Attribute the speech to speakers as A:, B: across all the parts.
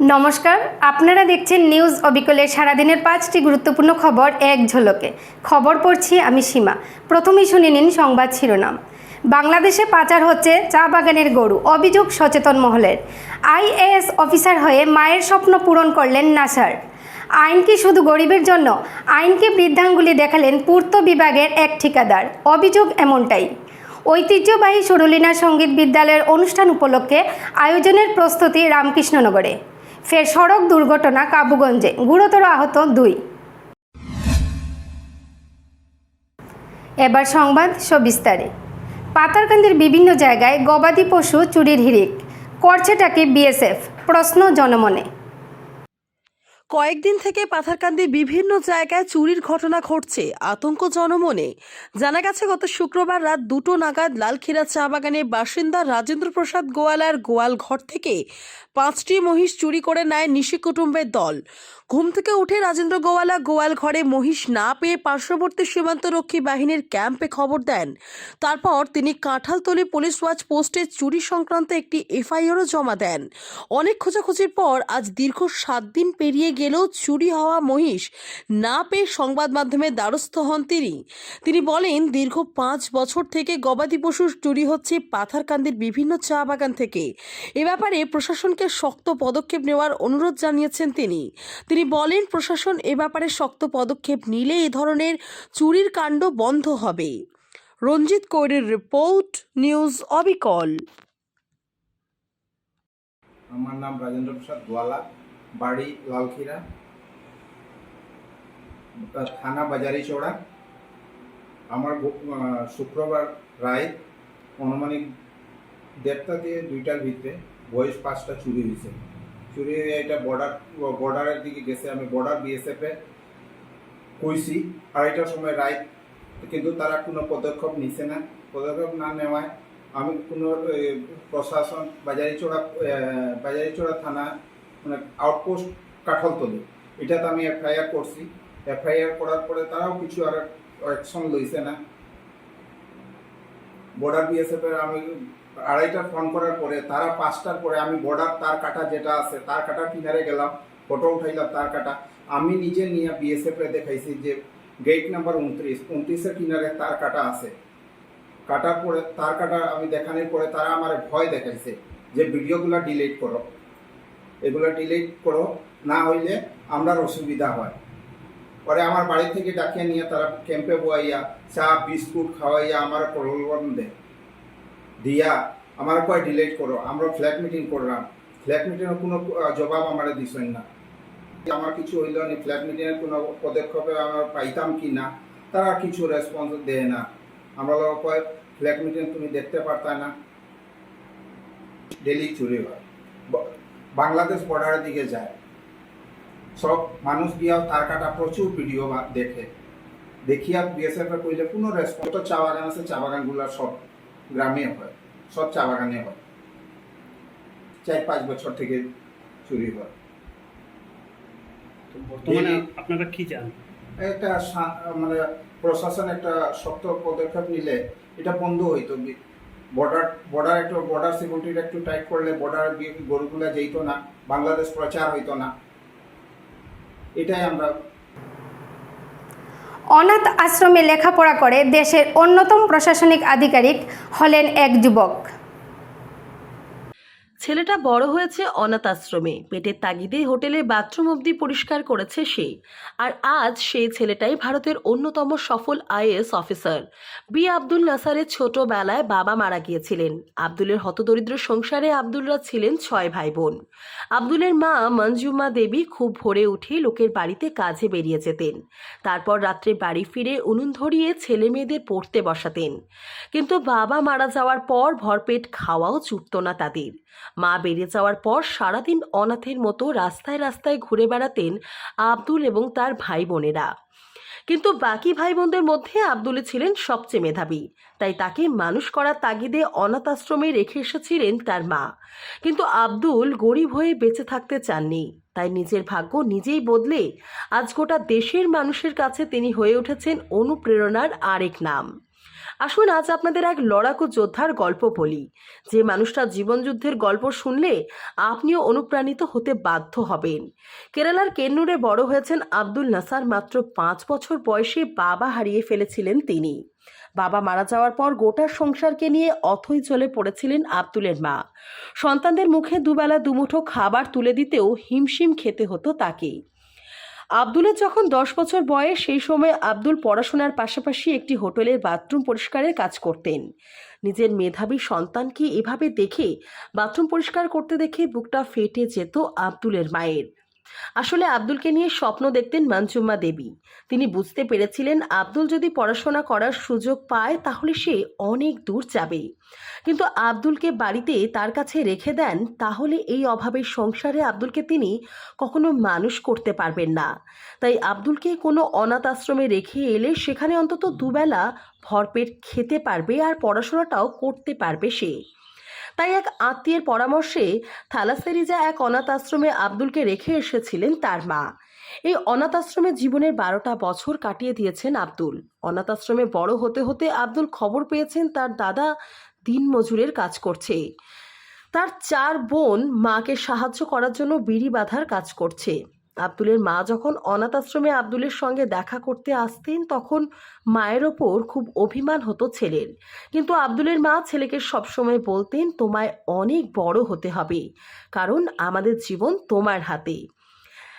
A: নমস্কার, আপনারা দেখছেন নিউজ অবিকলের সারাদিনের পাঁচটি গুরুত্বপূর্ণ খবর এক ঝলকে। খবর পড়ছি আমি সীমা। প্রথমেই শুনে নিন সংবাদ শিরোনাম। বাংলাদেশে পাচার হচ্ছে চা বাগানের গরু, অভিযোগ সচেতন মহলের। আইএএস অফিসার হয়ে মায়ের স্বপ্ন পূরণ করলেন নাসার। আইন কি শুধু গরিবের জন্য? আইনকে বৃদ্ধাঙ্গুলি দেখালেন পূর্ত বিভাগের এক ঠিকাদার। অভিযোগ এমনটাই। ঐতিহ্যবাহী সুরলীনা সংগীত বিদ্যালয়ের অনুষ্ঠান উপলক্ষে আয়োজনের প্রস্তুতি রামকৃষ্ণনগরে। ফের সড়ক দুর্ঘটনা কাবুগঞ্জে, গুরুতর আহত দুই। এবার সংবাদ সবিস্তারে। পাতারকান্দির বিভিন্ন জায়গায় গবাদি পশু চুরির হিড়িক, করছেটাকে বিএসএফ, প্রশ্ন জনমনে।
B: কয়েকদিন থেকে পাথারকান্দি বিভিন্ন জায়গায় চুরির ঘটনা ঘটছে, আতঙ্ক জনমনে। জানা গেছে, গত শুক্রবার রাত দুটো নাগাদ লালখিরা চা বাগানের বাসিন্দা রাজেন্দ্র প্রসাদ গোয়ালার গোয়াল ঘর থেকে পাঁচটি মহিষ চুরি করে নেয় নিশি কুটুম্বের দল। ঘুম থেকে উঠে রাজেন্দ্র গোয়ালা গোয়াল ঘরে মহিষ না পেয়ে পার্শ্ববর্তী সীমান্তরক্ষী বাহিনীর ক্যাম্পে খবর দেন। তারপর তিনি কাঁঠালতলি পুলিশ ওয়াচ পোস্টে চুরি সংক্রান্ত একটি এফআইআরও জমা দেন। অনেক খোঁজাখুঁজির পর আজ দীর্ঘ সাত দিন পেরিয়ে গেলেও চুরি হওয়া মহিষ না পেয়ে সংবাদ মাধ্যমে দ্বারস্থ হন তিনি। তিনি বলেন, দীর্ঘ পাঁচ বছর থেকে গবাদি পশু চুরি হচ্ছে পাথারকান্দির বিভিন্ন চা বাগান থেকে। এ ব্যাপারে প্রশাসনকে শক্ত পদক্ষেপ নেওয়ার অনুরোধ জানিয়েছেন তিনি। তিনি বলেন, প্রশাসন এ ব্যাপারে শক্ত পদক্ষেপ নিলে এ ধরনের চুরির কাণ্ড বন্ধ হবে। রঞ্জিত কৌরের রিপোর্ট, নিউজ অবিকল।
C: আমার নাম রাজেন্দ্র প্রসাদ গোয়ালা। বাড়ি লালখিরা থানা বাজারি চড়া। আমার শুক্রবার রায় অনুমানিক দেড়টা দিয়ে দুইটার ভিতরে বয়স পাঁচটা চুরি হয়েছে। চুরি হয়ে এটা বর্ডার বর্ডারের দিকে গেছে। আমি বর্ডার বিএসএফে কইছি, আড়াইটার সময় রায়, কিন্তু তারা কোনো পদক্ষেপ নিছে না। পদক্ষেপ না নেওয়ায় আমি কোনো প্রশাসন বাজারিচোড়া বাজারিচোড়া থানা মানে আউটপোস্ট কাঠলতলি এটাতে আমি এফআইআর করছি। এফআইআর করার পরে তারাও কিছু আর অ্যাকশন লইছে না। বর্ডার বিএসএফ এর আমি আড়াইটা ফোন করার পরে তারা পাঁচটার পরে আমি বর্ডার তার কাটা যেটা আছে, তার কাটা কিনারে গেলাম ফটো উঠাইলাম তার কাটা। আমি নিজে নিয়ে বিএসএফ এ দেখাইছি যে গেট নাম্বার উনত্রিশ, উনত্রিশের কিনারে তার কাটা আছে। কাটার পরে তার কাটা আমি দেখানোর পরে তারা আমার ভয় দেখাইছে যে ভিডিওগুলো ডিলিট করো। এগুলো ডিলিট করো। না হইলে আমরার অসুবিধা হয়। পরে আমার বাড়ি থেকে ডাকিয়ে নিয়ে তারা ক্যাম্পে বয়াইয়া চা, বিস্কুট খাওয়াইয়া আমার প্রলোভন দেয় দিয়া আমার কয় ডিলিট করো, আমরা ফ্ল্যাগ মিটিং করলাম। ফ্ল্যাগ মিটিংয়ের কোনো জবাব আমার দিছেন না। আমার কিছু হইল না ফ্ল্যাগ মিটিংয়ের কোনো পদক্ষেপে আমরা পাইতাম কি না, তারা কিছু রেসপন্স দেয় না। আমরা কয় ফ্ল্যাগ মিটিং তুমি দেখতে পারতা না। ডেলি চুরি হয়। বাংলাদেশ বর্ডারের দিকে যায়। সব মানুষ গিয়া তার কাটা প্রচুর ভিডিও দেখে। দেখিয়া বিএসএফ এ কইলে কোনো রেসপন্স তো চা বাগান আছে চা বাগানগুলো সব গ্রামে হয় সব চা বাগানে হয়। চার পাঁচ বছর থেকে চুরি হয়।
D: বর্তমানে আপনারা কি চান
C: একটা মানে প্রশাসন একটা শক্ত পদক্ষেপ নিলে এটা বন্ধ হইতো। বর্ডার বর্ডার একটু বর্ডার সিকিউরিটিটা একটু টাইট করলে বর্ডার গরুগুলা যেত না, বাংলাদেশ প্রচার হইতো না। এটাই আমরা
A: অনাথ আশ্রমে লেখাপড়া করে দেশের অন্যতম প্রশাসনিক আধিকারিক হলেন এক যুবক।
B: ছেলেটা বড় হয়েছে অনাথ আশ্রমে পেটের তাগিদে হোটেলে বাথরুম অবধি পরিষ্কার করেছে সে। আর আজ সেই ছেলেটাই ভারতের অন্যতম সফল আইএস অফিসার। বি. আব্দুল নাসারের ছোটবেলায় বাবা মারা গিয়েছিলেন। আব্দুলের হতদরিদ্র সংসারে আব্দুলরা ছিলেন ছয় ভাই বোন আব্দুলের মা মঞ্জুমা দেবী খুব ভোরে উঠে লোকের বাড়িতে কাজে বেরিয়ে যেতেন। তারপর রাত্রে বাড়ি ফিরে উনুন ধরিয়ে ছেলে মেয়েদের পড়তে বসাতেন। কিন্তু বাবা মারা যাওয়ার পর ভরপেট খাওয়াও জুটত না তাদের। মা বেরিয়ে যাওয়ার পর সারাদিন অনাথের মতো রাস্তায় রাস্তায় ঘুরে বেড়াতেন আব্দুল এবং তার ভাই বোনেরা কিন্তু বাকি ভাই বোনদের মধ্যে আব্দুল ছিলেন সবচেয়ে মেধাবী। তাই তাকে মানুষ করার তাগিদে অনাথ আশ্রমে রেখে এসেছিলেন তার মা। কিন্তু আব্দুল গরিব হয়ে বেঁচে থাকতে চাননি। তাই নিজের ভাগ্য নিজেই বদলে আজ গোটা দেশের মানুষের কাছে তিনি হয়ে উঠেছেন অনুপ্রেরণার আরেক নাম। আসুন আজ আপনাদের এক লড়াকু যোদ্ধার গল্প বলি। যে মানুষটা জীবনযুদ্ধের গল্প শুনলে আপনিও অনুপ্রাণিত হতে বাধ্য হবেন। কেরালার কেন্নুরে বড় হয়েছেন আব্দুল নাসার মাত্র পাঁচ বছর বয়সে বাবা হারিয়ে ফেলেছিলেন তিনি। বাবা মারা যাওয়ার পর গোটা সংসারকে নিয়ে অথই চলে পড়েছিলেন আব্দুলের মা। সন্তানদের মুখে দুবেলা দুমুঠো খাবার তুলে দিতেও হিমশিম খেতে হতো তাকে। আব্দুলের যখন দশ বছর বয়স, সেই সময় আব্দুল পড়াশোনার পাশাপাশি একটি হোটেলের বাথরুম পরিষ্কারের কাজ করতেন। নিজের মেধাবী সন্তানকে এভাবে দেখে, বাথরুম পরিষ্কার করতে দেখে বুকটা ফেটে যেত আব্দুলের মায়ের। আসলে আব্দুলকে নিয়ে স্বপ্ন দেখতেন মঞ্জুমা দেবী। তিনি বুঝতে পেরেছিলেন আব্দুল যদি পড়াশোনা করার সুযোগ পায়, তাহলে সে অনেক দূর যাবে। কিন্তু আব্দুলকে বাড়িতে তার কাছে রেখে দেন, তাহলে এই অভাবের সংসারে আব্দুলকে তিনি কখনো মানুষ করতে পারবেন না। তাই আব্দুলকে কোনো অনাথ আশ্রমে রেখে এলে সেখানে অন্তত দুবেলা ভরপেট খেতে পারবে আর পড়াশোনাটাও করতে পারবে সে। তাই এক আত্মীয়ের পরামর্শে থালাসেরিজা এক অনাথ আশ্রমে আব্দুলকে রেখে এসেছিলেন তার মা। এই অনাথ আশ্রমে জীবনের বারোটা বছর কাটিয়ে দিয়েছেন আব্দুল। অনাথ আশ্রমে বড় হতে হতে আব্দুল খবর পেয়েছেন তার দাদা দিনমজুরের কাজ করছে। তার চার বোন মাকে সাহায্য করার জন্য বিড়ি বাঁধার কাজ করছে। আব্দুলের মা যখন অনাথ আশ্রমে আব্দুলের সঙ্গে দেখা করতে আসতেন, তখন মায়ের ওপর খুব অভিমান হতো ছেলের। কিন্তু আব্দুলের মা ছেলেকে সবসময় বলতেন, তোমায় অনেক বড় হতে হবে, কারণ আমাদের জীবন তোমার হাতে।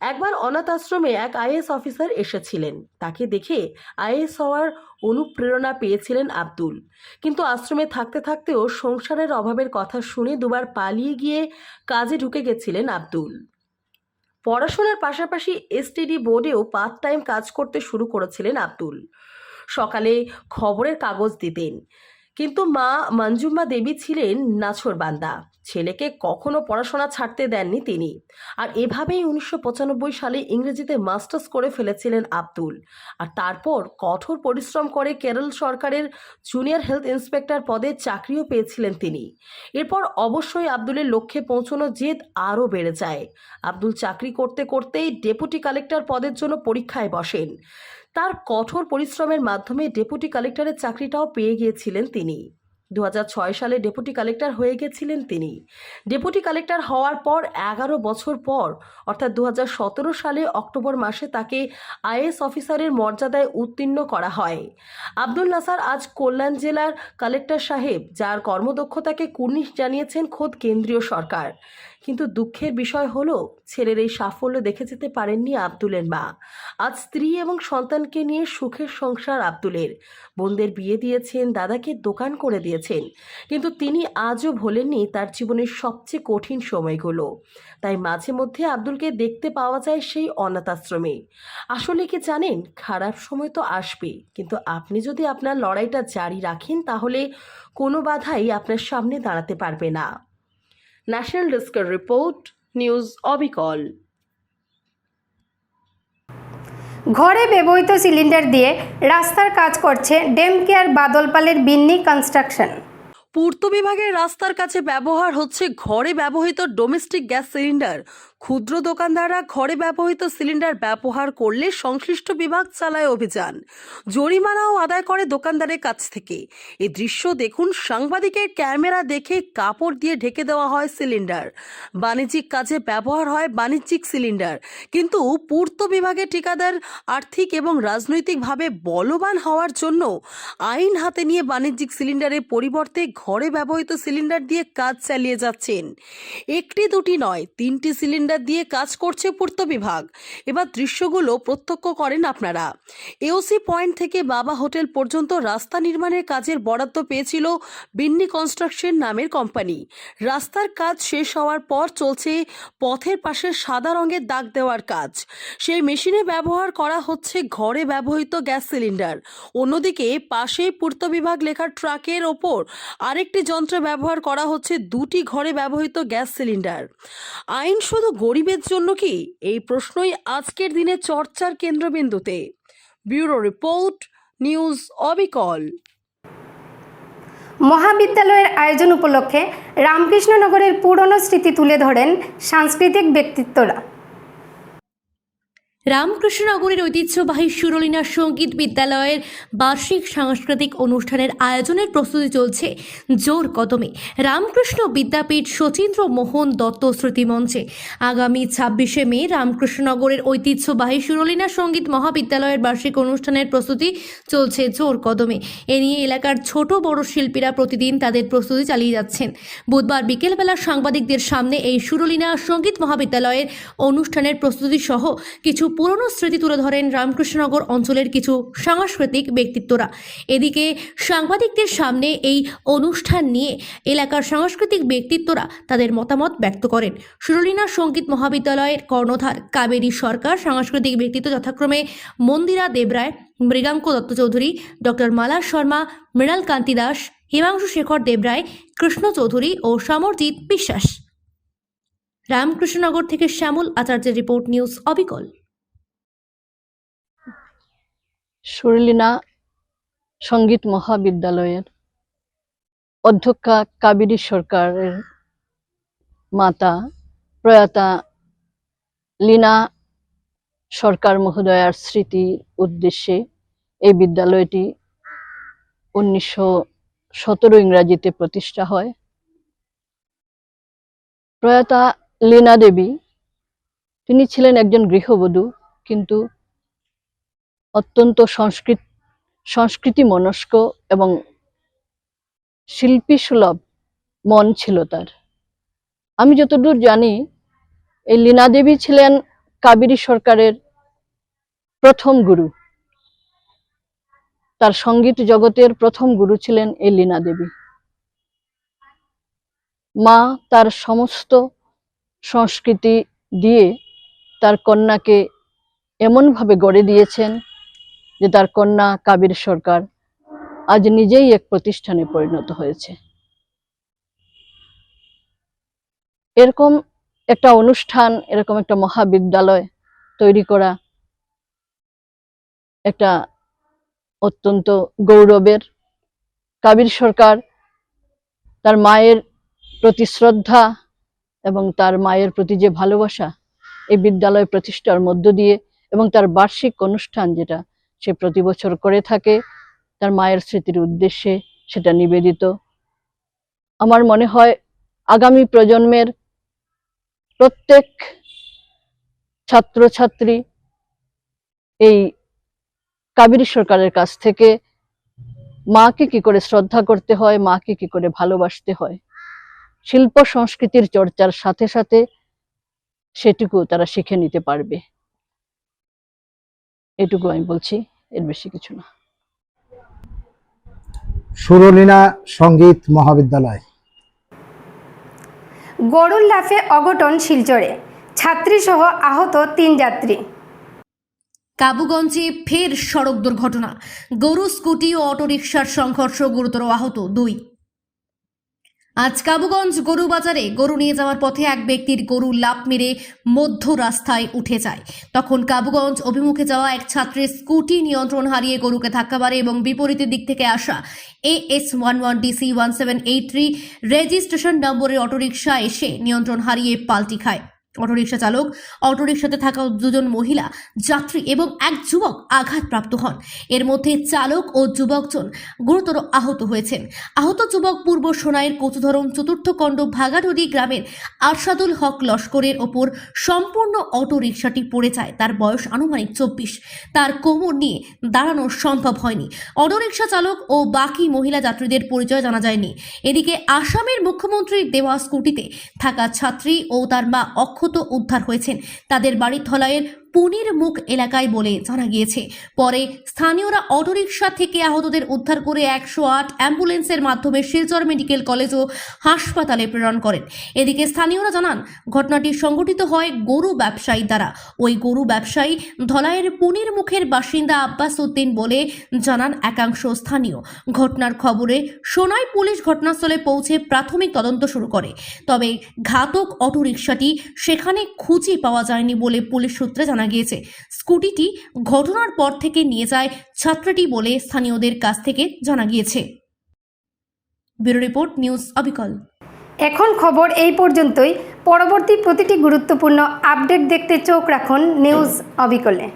B: একবার অনাথ আশ্রমে এক আইএস অফিসার এসেছিলেন। তাকে দেখে আইএস হওয়ার অনুপ্রেরণা পেয়েছিলেন আব্দুল। কিন্তু আশ্রমে থাকতে থাকতেও সংসারের অভাবের কথা শুনে দুবার পালিয়ে গিয়ে কাজে ঢুকে গেছিলেন আব্দুল। পড়াশোনার পাশাপাশি এসটিডি বোর্ডেও পার্ট টাইম কাজ করতে শুরু করেছিলেন আব্দুল। সকালে খবরের কাগজ দিতেন। কিন্তু মা মঞ্জুমা দেবী ছিলেন নাছরবান্দা ছেলেকে কখনো পড়াশোনা ছাড়তে দেননি তিনি। আর এভাবেই উনিশশো পঁচানব্বই সালে ইংরেজিতে মাস্টার্স করে ফেলেছিলেন আব্দুল। আর তারপর কঠোর পরিশ্রম করে কেরল সরকারের জুনিয়র হেলথ ইন্সপেক্টর পদে চাকরিও পেয়েছিলেন তিনি। এরপর অবশ্যই আব্দুলের লক্ষ্যে পৌঁছানোর জেদ আরও বেড়ে যায়। আব্দুল চাকরি করতে করতেই ডেপুটি কালেক্টর পদের জন্য পরীক্ষায় বসেন। তার কঠোর পরিশ্রমের মাধ্যমে ডেপুটি কালেক্টরের চাকরিটাও পেয়ে গিয়েছিলেন তিনি। দু হাজার ছয় সালে ডেপুটি কালেক্টর হয়ে গেছিলেন তিনি। ডেপুটি কালেক্টর হওয়ার পর এগারো বছর পর, অর্থাৎ দু হাজার সতেরো সালে অক্টোবর মাসে তাকে আইএস অফিসারের মর্যাদায় উত্তীর্ণ করা হয়। আব্দুল নাসার আজ কল্যাণ জেলার কালেক্টর সাহেব, যার কর্মদক্ষতাকে কুর্নিশ জানিয়েছেন খোদ কেন্দ্রীয় সরকার। কিন্তু দুঃখের বিষয় হলো, ছেলের এই সাফল্য দেখে যেতে পারেননি আব্দুলের মা। আজ স্ত্রী এবং সন্তানকে নিয়ে সুখের সংসার আব্দুলের। বোনদের বিয়ে দিয়েছেন, দাদাকে দোকান করে দিয়েছেন। কিন্তু তিনি আজও ভোলেননি তার জীবনের সবচেয়ে কঠিন সময়গুলো। তাই মাঝে মধ্যে আব্দুলকে দেখতে পাওয়া যায় সেই অনাথ আশ্রমে আসলে কি জানেন, খারাপ সময় তো আসবে। কিন্তু আপনি যদি আপনার লড়াইটা জারি রাখেন, তাহলে কোনো বাধাই আপনার সামনে দাঁড়াতে পারবে না। ন্যাশনাল ডেস্কের রিপোর্ট নিউজ অবিকল
A: ঘরে ব্যবহৃত সিলিন্ডার দিয়ে রাস্তার কাজ করছে ডেম কেয়ার বাদলপালের বিন্নি কনস্ট্রাকশন।
B: পূর্ত বিভাগের রাস্তার কাছে ব্যবহার হচ্ছে ঘরে ব্যবহৃত ডোমেস্টিক গ্যাস সিলিন্ডার। ক্ষুদ্র দোকানদাররা ঘরে ব্যবহৃত সিলিন্ডার ব্যবহার করলে সংশ্লিষ্ট বিভাগ চালায় অভিযান। জরিমানাও আদায় করে দোকানদারের কাছ থেকে। এ দৃশ্য দেখুন সাংবাদিকের ক্যামেরা দেখে কাপড় দিয়ে ঢেকে দেওয়া হয় সিলিন্ডার। বাণিজ্যিক কাজে ব্যবহার হয় বাণিজ্যিক সিলিন্ডার। কিন্তু পূর্ত বিভাগের ঠিকাদার আর্থিক এবং রাজনৈতিকভাবে বলবান হওয়ার জন্য আইন হাতে নিয়ে বাণিজ্যিক সিলিন্ডারের পরিবর্তে ঘরে ব্যবহৃত সিলিন্ডার দিয়ে কাজ চালিয়ে যাচ্ছেন। একটি দুটি নয়, তিনটি সিলিন্ডার দিয়ে কাজ করছে পূর্ত বিভাগ। এবার দৃশ্যগুলো প্রত্যক্ষ করেন আপনারা। এওসি পয়েন্ট থেকে বাবা হোটেল পর্যন্ত রাস্তা নির্মাণের কাজের বরাদ্দ পেয়েছিল বিন্নি কনস্ট্রাকশন নামের কোম্পানি রাস্তার কাজ শেষ হওয়ার পর চলছে পথের পাশে সাদা রঙের দাগ দেওয়ার কাজ। সেই মেশিনে ব্যবহার করা হচ্ছে ঘরে ব্যবহৃত গ্যাস সিলিন্ডার। অন্যদিকে পাশেই পূর্ত বিভাগ লেখার ট্রাকের ওপর আরেকটি যন্ত্র ব্যবহার করা হচ্ছে দুটি ঘরে ব্যবহৃত গ্যাস সিলিন্ডার। আইন শুধু গরিবের জন্য কি? এই প্রশ্নই আজকের দিনে চর্চার কেন্দ্রবিন্দুতে। ব্যুরো রিপোর্ট, নিউজ অবিকল।
A: মহাবিদ্যালয়ের আয়োজন উপলক্ষে রামকৃষ্ণনগরের পুরনো স্মৃতি তুলে ধরেন সাংস্কৃতিক ব্যক্তিত্বরা।
D: রামকৃষ্ণনগরের ঐতিহ্যবাহী সুরলীনা সংগীত বিদ্যালয়ের বার্ষিক সাংস্কৃতিক অনুষ্ঠানের আয়োজনের প্রস্তুতি চলছে জোর কদমে। রামকৃষ্ণ বিদ্যাপীঠ শচীন্দ্র মোহন দত্ত স্মৃতিমঞ্চে আগামী ছাব্বিশে মে রামকৃষ্ণনগরের ঐতিহ্যবাহী সুরলীনা সংগীত মহাবিদ্যালয়ের বার্ষিক অনুষ্ঠানের প্রস্তুতি চলছে জোর কদমে। এ নিয়ে এলাকার ছোট বড় শিল্পীরা প্রতিদিন তাদের প্রস্তুতি চালিয়ে যাচ্ছেন। বুধবার বিকেলবেলা সাংবাদিকদের সামনে এই সুরলীনা সংগীত মহাবিদ্যালয়ের অনুষ্ঠানের প্রস্তুতি সহ কিছু পুরনো স্মৃতি তুলে ধরেন রামকৃষ্ণনগর অঞ্চলের কিছু সাংস্কৃতিক ব্যক্তিত্বরা। এদিকে সাংবাদিকদের সামনে এই অনুষ্ঠান নিয়ে এলাকার সাংস্কৃতিক ব্যক্তিত্বরা তাদের মতামত ব্যক্ত করেন। সুরলীনা সংগীত মহাবিদ্যালয়ের কর্ণধার কাবেরী সরকার, সাংস্কৃতিক ব্যক্তিত্ব যথাক্রমে মন্দিরা দেবরায়, মৃগাঙ্ক দত্ত চৌধুরী, ডক্টর মালা শর্মা মৃণাল কান্তি দাস, হিমাংশু শেখর দেবরায়, কৃষ্ণ চৌধুরী ও সমরজিৎ বিশ্বাস। রামকৃষ্ণনগর থেকে শ্যামল আচার্যের রিপোর্ট নিউজ অবিকল।
E: সুরলীনা সংগীত মহাবিদ্যালয়ের অধ্যক্ষা কাবেরী সরকারের মাতা প্রয়াতা লীনা সরকার মহোদয়ার স্মৃতির উদ্দেশ্যে এই বিদ্যালয়টি উনিশশো সতেরো ইংরাজিতে প্রতিষ্ঠা হয়। প্রয়াতা লীনা দেবী, তিনি ছিলেন একজন গৃহবধূ, কিন্তু অত্যন্ত সংস্কৃত সংস্কৃতি মনস্ক এবং শিল্পী সুলভ মন ছিল তার। আমি যতদূর জানি, এই লীনা দেবী ছিলেন কাবেরী সরকারের প্রথম গুরু। তার সংগীত জগতের প্রথম গুরু ছিলেন এই লীনা দেবী। মা তার সমস্ত সংস্কৃতি দিয়ে তার কন্যাকে এমনভাবে গড়ে দিয়েছেন যে তার কন্যা কাবির সরকার আজ নিজেই এক প্রতিষ্ঠানে পরিণত হয়েছে। এরকম একটা অনুষ্ঠান, এরকম একটা মহাবিদ্যালয় তৈরি করা একটা অত্যন্ত গৌরবের। কাবির সরকার তার মায়ের প্রতি শ্রদ্ধা এবং তার মায়ের প্রতি যে ভালোবাসা এই বিদ্যালয় প্রতিষ্ঠার মধ্য দিয়ে এবং তার বার্ষিক অনুষ্ঠান যেটা সে প্রতি বছর করে থাকে, তার মায়ের স্মৃতির উদ্দেশ্যে সেটা নিবেদিত। আমার মনে হয় আগামী প্রজন্মের প্রত্যেক ছাত্রছাত্রী এই কাবেরী সরকারের কাছ থেকে মাকে কি করে শ্রদ্ধা করতে হয়, মাকে কি করে ভালোবাসতে হয়, শিল্প সংস্কৃতির চর্চার সাথে সাথে সেটুকু তারা শিখে নিতে পারবে। এটুকু আমি বলছি। এর বেশি কিছু না।
F: সুরলীনা সংগীত মহাবিদ্যালয়।
A: গরুর লাফে অঘটন শিলচরে। ছাত্রী সহ আহত তিন যাত্রী।
D: কাবুগঞ্জে ফের সড়ক দুর্ঘটনা। গরু স্কুটি ও অটোরিকশার সংঘর্ষ গুরুতর আহত দুই। আজ কাবুগঞ্জ গরু বাজারে গরু নিয়ে যাওয়ার পথে এক ব্যক্তির গরু লাভ মেরে মধ্য রাস্তায় উঠে যায়। তখন কাবুগঞ্জ অভিমুখে যাওয়া এক ছাত্রের স্কুটি নিয়ন্ত্রণ হারিয়ে গরুকে ধাক্কা মারে এবং বিপরীতের দিক থেকে আসা A S one one DC one seven eight three registration নম্বরের অটোরিকশা এসে নিয়ন্ত্রণ হারিয়ে পাল্টি খায়। অটোরিকশা চালক, অটোরিকশাতে থাকা দুজন মহিলা, যাত্রী এবং এক যুবক আঘাতপ্রাপ্ত হন। এর মধ্যে চালক ও যুবকজন গুরুতর আহত হয়েছেন। আহত যুবক পূর্ব সোনাইয়ের কচুধরম চতুর্থ খণ্ড ভাগাডুরি গ্রামের আরশাদুল হক লস্করের ওপর সম্পূর্ণ অটো রিকশাটি পড়ে যায়। তার বয়স আনুমানিক চব্বিশ। তার কোমর নিয়ে দাঁড়ানো সম্ভব হয়নি। অটোরিকশা চালক ও বাকি মহিলা যাত্রীদের পরিচয় জানা যায়নি। এদিকে আসামের মুখ্যমন্ত্রীর দেওয়া স্কুটিতে থাকা ছাত্রী ও তার মা অক্ষত উদ্ধার হয়েছেন। তাদের বাড়ির ধলাইয়ের পুনির মুখ এলাকায় বলে জানা গিয়েছে। পরে স্থানীয়রা অটোরিকশা থেকে আহতদের উদ্ধার করে একশো আট অ্যাম্বুলেন্সের মাধ্যমে শিলচর মেডিকেল কলেজ ও হাসপাতালে প্রেরণ করেন। এদিকে স্থানীয়রা জানান, ঘটনাটি সংঘটিত হয় গরু ব্যবসায়ী দ্বারা। ওই গরু ব্যবসায়ী ধলাইয়ের পুনির মুখের বাসিন্দা আব্বাস উদ্দিন বলে জানান একাংশ স্থানীয়। ঘটনার খবরে সোনাই পুলিশ ঘটনাস্থলে পৌঁছে প্রাথমিক তদন্ত শুরু করে। তবে ঘাতক অটোরিকশাটি সেখানে খুঁজে পাওয়া যায়নি বলে পুলিশ সূত্রে জানা গিয়েছে। স্কুটিটি ঘটনার পর থেকে নিয়ে যায় ছাত্রটি বলে স্থানীয়দের কাছ থেকে জানা গিয়েছে। ব্যুরো রিপোর্ট, নিউজ অবিকল।
A: এখন খবর এই পর্যন্তই। পরবর্তী প্রতিটি গুরুত্বপূর্ণ আপডেট দেখতে চোখ রাখুন নিউজ অবিকলে।